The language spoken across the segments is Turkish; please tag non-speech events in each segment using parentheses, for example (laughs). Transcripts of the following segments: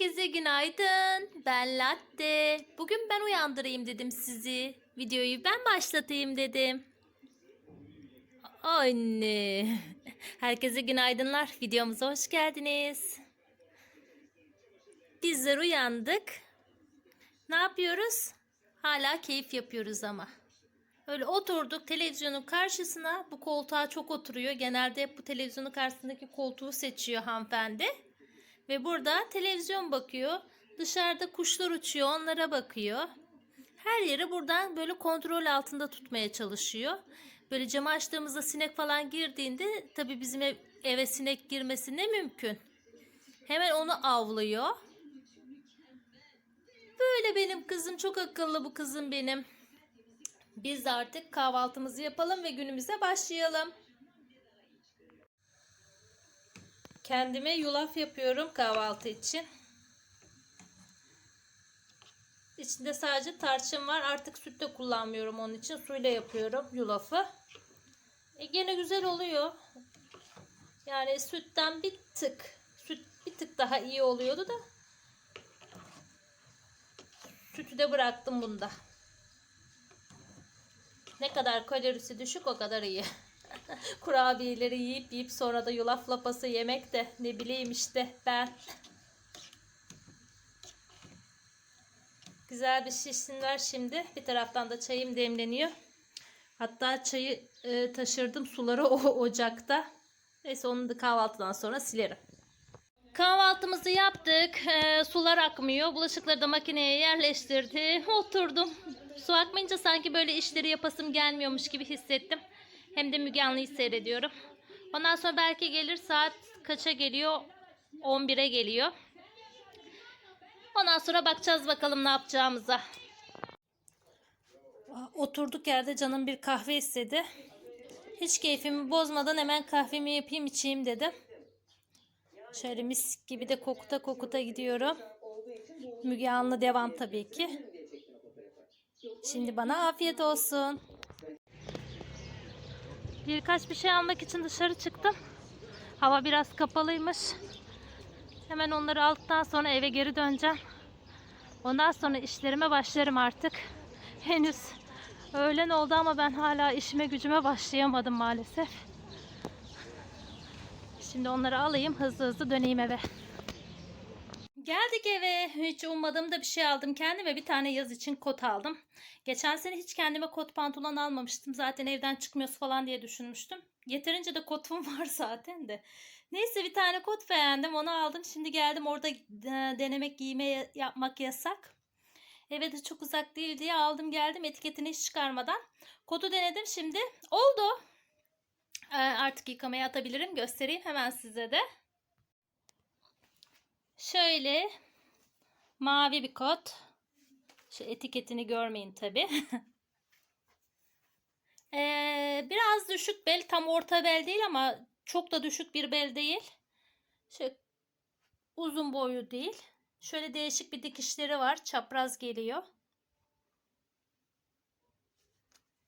Herkese günaydın. Ben Latte. Bugün ben uyandırayım dedim sizi. Videoyu ben başlatayım dedim. Anne. Herkese günaydınlar. Videomuza hoş geldiniz. Bizler uyandık. Ne yapıyoruz? Hala keyif yapıyoruz ama. Öyle oturduk televizyonun karşısına. Bu koltuğa çok oturuyor. Genelde bu televizyonun karşısındaki koltuğu seçiyor hanımefendi. Ve burada televizyon bakıyor. Dışarıda kuşlar uçuyor, onlara bakıyor. Her yeri buradan böyle kontrol altında tutmaya çalışıyor. Böyle camı açtığımızda sinek falan girdiğinde tabii bizim ev- eve sinek girmesi ne mümkün. Hemen onu avlıyor. Böyle benim kızım çok akıllı bu kızım benim. Biz de artık kahvaltımızı yapalım ve günümüze başlayalım. Kendime yulaf yapıyorum kahvaltı için. İçinde sadece tarçın var. Artık süt de kullanmıyorum onun için. Suyla yapıyorum yulafı. E gene güzel oluyor. Yani sütten bir tık. Süt bir tık daha iyi oluyordu da. Sütü de bıraktım bunda. Ne kadar kalorisi düşük o kadar iyi. (laughs) (laughs) Kurabiyeleri yiyip yiyip sonra da yulaf lapası yemek de ne bileyim işte ben. Güzel bir şişsinler şimdi. Bir taraftan da çayım demleniyor. Hatta çayı e, taşırdım suları (laughs) o ocakta. Neyse onu da kahvaltıdan sonra silerim. Kahvaltımızı yaptık. E, sular akmıyor. Bulaşıkları da makineye yerleştirdi. Oturdum. Su akmayınca sanki böyle işleri yapasım gelmiyormuş gibi hissettim. Hem de Müge Anlı'yı seyrediyorum. Ondan sonra belki gelir saat kaça geliyor? 11'e geliyor. Ondan sonra bakacağız bakalım ne yapacağımıza. Oturduk yerde canım bir kahve istedi. Hiç keyfimi bozmadan hemen kahvemi yapayım içeyim dedim. Şöyle mis gibi de kokuta kokuta gidiyorum. Müge Anlı devam tabii ki. Şimdi bana afiyet olsun. Birkaç bir şey almak için dışarı çıktım. Hava biraz kapalıymış. Hemen onları aldıktan sonra eve geri döneceğim. Ondan sonra işlerime başlarım artık. (laughs) Henüz öğlen oldu ama ben hala işime gücüme başlayamadım maalesef. Şimdi onları alayım hızlı hızlı döneyim eve. Geldik eve. Hiç ummadığım da bir şey aldım. Kendime bir tane yaz için kot aldım. Geçen sene hiç kendime kot pantolon almamıştım. Zaten evden çıkmıyoruz falan diye düşünmüştüm. Yeterince de kotum (laughs) var zaten de. Neyse bir tane kot beğendim. Onu aldım. Şimdi geldim orada e, denemek giyme yapmak yasak. Eve de çok uzak değil diye aldım geldim etiketini hiç çıkarmadan. Kodu denedim şimdi. Oldu. Ee, Artık yıkamaya atabilirim. Göstereyim hemen size de. Şöyle mavi bir kot. Şu etiketini görmeyin tabi. (laughs) ee, biraz düşük bel. Tam orta bel değil ama çok da düşük bir bel değil. Şöyle uzun boyu değil. Şöyle değişik bir dikişleri var. Çapraz geliyor.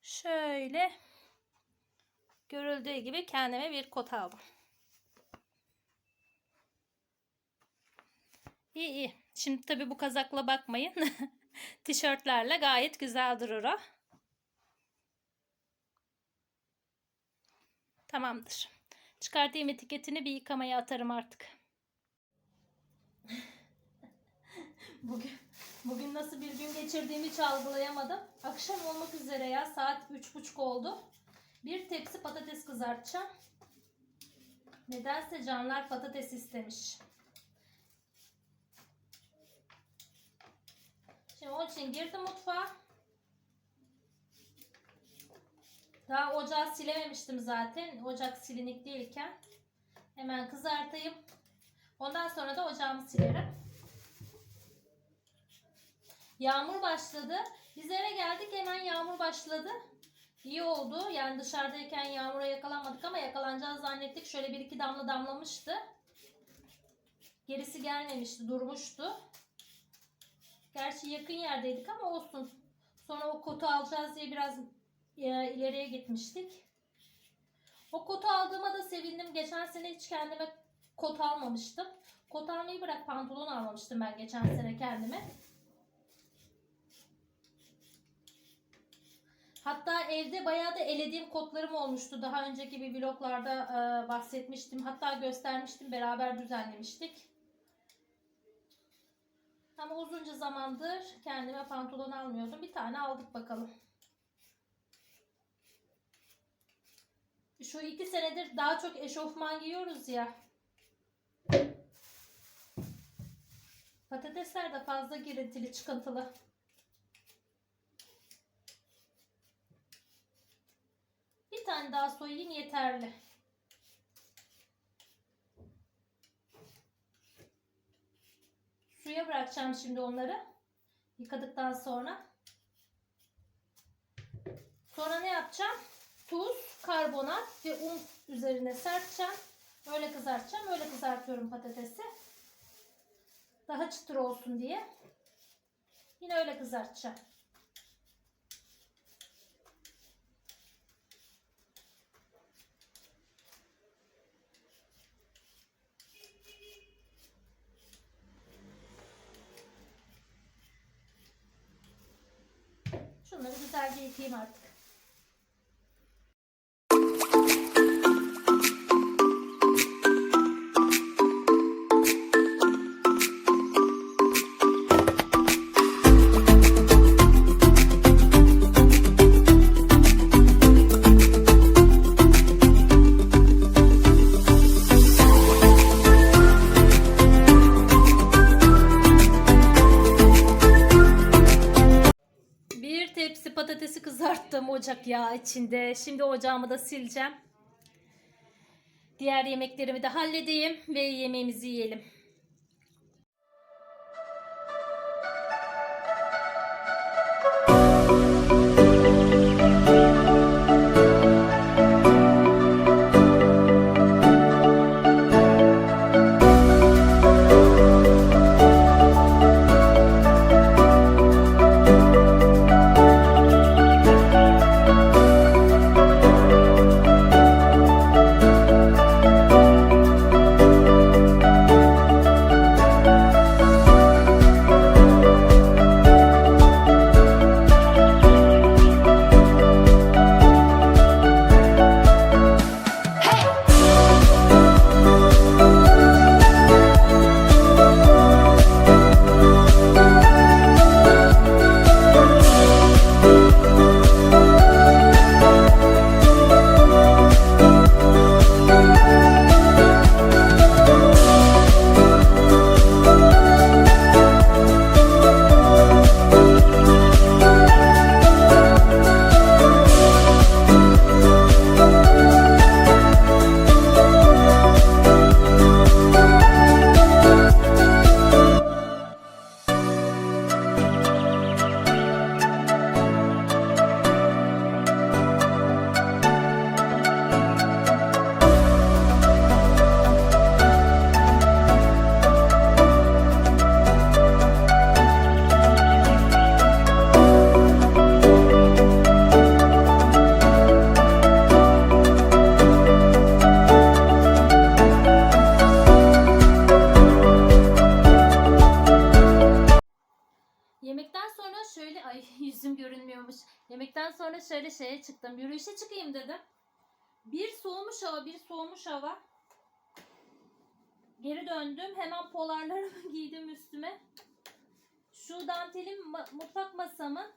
Şöyle görüldüğü gibi kendime bir kot aldım. İyi iyi. Şimdi tabii bu kazakla bakmayın. (laughs) Tişörtlerle gayet güzel durur o. Tamamdır. Çıkartayım etiketini bir yıkamaya atarım artık. (laughs) bugün bugün nasıl bir gün geçirdiğimi hiç algılayamadım. Akşam olmak üzere ya saat üç buçuk oldu. Bir tepsi patates kızartacağım. Nedense canlar patates istemiş. Şimdi onun için girdim mutfağa. Daha ocağı silememiştim zaten. Ocak silinik değilken. Hemen kızartayım. Ondan sonra da ocağımı silerim. Yağmur başladı. Biz eve geldik hemen yağmur başladı. İyi oldu. Yani dışarıdayken yağmura yakalanmadık ama yakalanacağız zannettik. Şöyle bir iki damla damlamıştı. Gerisi gelmemişti, durmuştu. Gerçi yakın yerdeydik ama olsun. Sonra o kotu alacağız diye biraz e, ileriye gitmiştik. O kotu aldığıma da sevindim. Geçen sene hiç kendime Kot almamıştım. Kot almayı bırak pantolon almamıştım ben geçen sene kendime. Hatta evde bayağı da elediğim kotlarım olmuştu. Daha önceki bir vloglarda e, bahsetmiştim. Hatta göstermiştim. Beraber düzenlemiştik. Ama uzunca zamandır kendime pantolon almıyordum. Bir tane aldık bakalım. Şu iki senedir daha çok eşofman giyiyoruz ya. Patatesler de fazla girintili, çıkıntılı. Bir tane daha soyayım yeterli. Suya bırakacağım şimdi onları. Yıkadıktan sonra. Sonra ne yapacağım? Tuz, karbonat ve un üzerine serpeceğim. Öyle kızartacağım. Öyle kızartıyorum patatesi. Daha çıtır olsun diye. Yine öyle kızartacağım. Marty T. Mart. Kızarttım ocak yağı içinde. Şimdi ocağımı da sileceğim. Diğer yemeklerimi de halledeyim ve yemeğimizi yiyelim. Yemekten sonra şöyle şeye çıktım. Yürüyüşe çıkayım dedim. Bir soğumuş hava, bir soğumuş hava. Geri döndüm. Hemen polarlarımı (laughs) giydim üstüme. Şu dantelim mutfak masamın.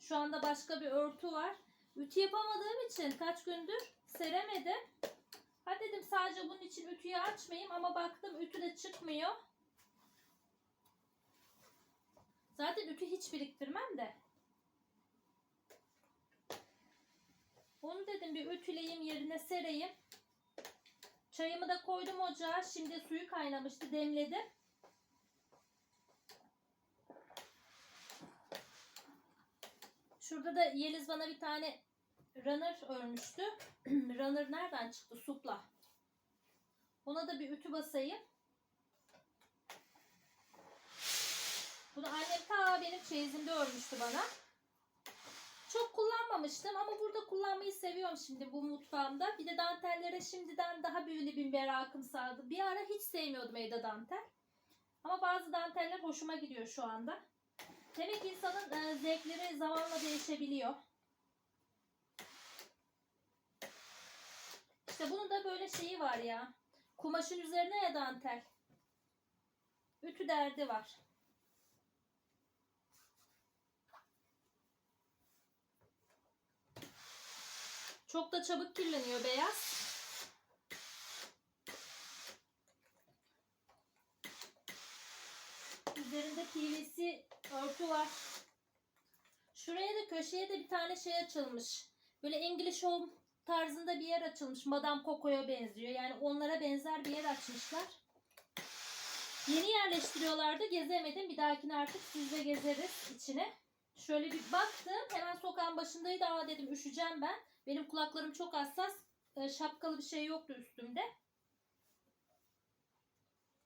Şu anda başka bir örtü var. Ütü yapamadığım için kaç gündür seremedim. Ha dedim sadece bunun için ütüyü açmayayım ama baktım ütü de çıkmıyor. Zaten ütü hiç biriktirmem de. Onu dedim bir ütüleyeyim yerine sereyim. Çayımı da koydum ocağa. Şimdi suyu kaynamıştı demledim. Şurada da Yeliz bana bir tane runner örmüştü. (clears throat) runner nereden çıktı? Supla. Ona da bir ütü basayım. Bunu annem ta benim çeyizimde örmüştü bana. Çok kullanmamıştım ama burada kullanmayı seviyorum şimdi bu mutfağımda. Bir de dantellere şimdiden daha böyle bir merakım sardı. Bir ara hiç sevmiyordum evde dantel. Ama bazı danteller hoşuma gidiyor şu anda. Demek insanın e, zevkleri zamanla değişebiliyor. İşte bunun da böyle şeyi var ya. Kumaşın üzerine ya dantel. Ütü derdi var. Çok da çabuk kirleniyor beyaz. Üzerinde PVC örtü var. Şuraya da köşeye de bir tane şey açılmış. Böyle English Home tarzında bir yer açılmış. Madame Coco'ya benziyor. Yani onlara benzer bir yer açmışlar. Yeni yerleştiriyorlardı. Gezemedim. Bir dahakine artık sizle gezeriz içine. Şöyle bir baktım. Hemen sokağın başındaydı. Aa dedim üşüyeceğim ben. Benim kulaklarım çok hassas. E, Şapkalı bir şey yoktu üstümde.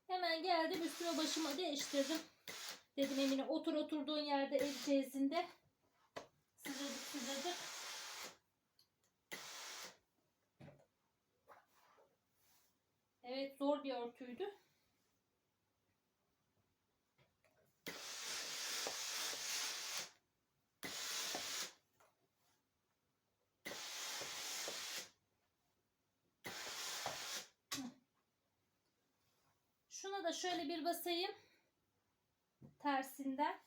Hemen geldim üstüme başımı değiştirdim. Dedim Emine otur oturduğun yerde ev teyzinde. Sıcacık sıcacık. Evet zor bir örtüydü. Şuna da şöyle bir basayım. Tersinden.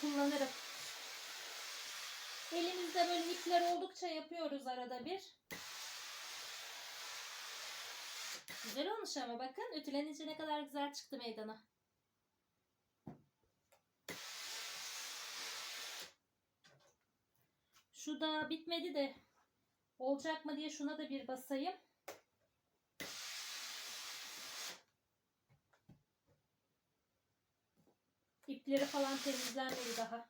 Kullanırım. Elimizde böyle ipler oldukça yapıyoruz arada bir. Güzel olmuş ama bakın ütülenince ne kadar güzel çıktı meydana. Şu da bitmedi de olacak mı diye şuna da bir basayım. İpleri falan temizlenmedi daha.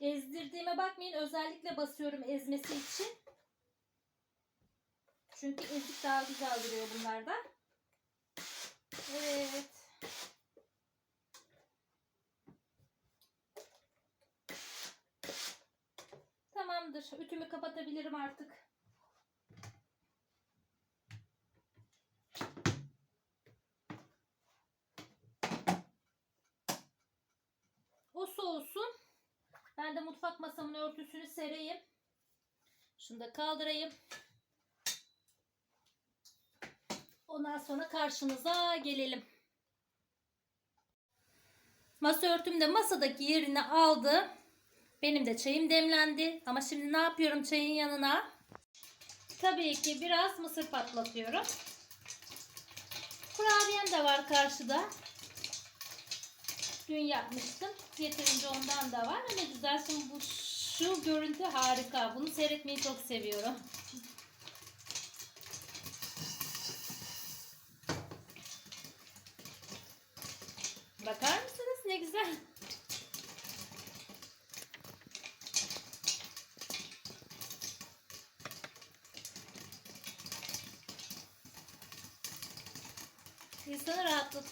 Ezdirdiğime bakmayın. Özellikle basıyorum ezmesi için. Çünkü ezik daha güzel duruyor bunlarda. Evet. Tamamdır. Ütümü kapatabilirim artık. O soğusun. Ben de mutfak masamın örtüsünü sereyim. Şunu da kaldırayım. Ondan sonra karşınıza gelelim. Masa örtüm de masadaki yerini aldı. Benim de çayım demlendi. Ama şimdi ne yapıyorum çayın yanına? Tabii ki biraz mısır patlatıyorum. Kurabiyem de var karşıda. Dün yapmıştım. Yeterince ondan da var. Ne güzel. Şimdi bu şu görüntü harika. Bunu seyretmeyi çok seviyorum. Bakar mısınız ne güzel.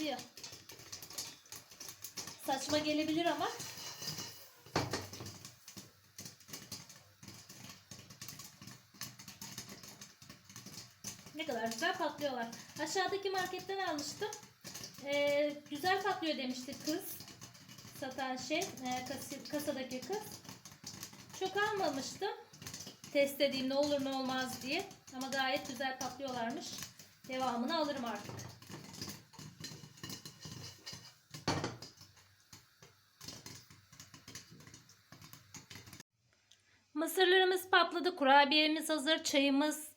Rahatlatıyor. Saçma gelebilir ama ne kadar güzel patlıyorlar. Aşağıdaki marketten almıştım. Ee, güzel patlıyor demişti kız. Satan şey, e, kas- kasadaki kız. Çok almamıştım. Test edeyim ne olur ne olmaz diye. Ama gayet güzel patlıyorlarmış. Devamını alırım artık. Mısırlarımız patladı. Kurabiyemiz hazır. Çayımız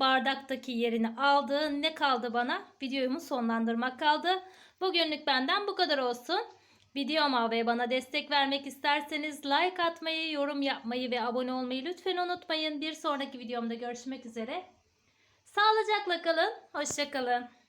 bardaktaki yerini aldı. Ne kaldı bana? Videomu sonlandırmak kaldı. Bugünlük benden bu kadar olsun. Videoma ve bana destek vermek isterseniz like atmayı, yorum yapmayı ve abone olmayı lütfen unutmayın. Bir sonraki videomda görüşmek üzere. Sağlıcakla kalın. Hoşçakalın.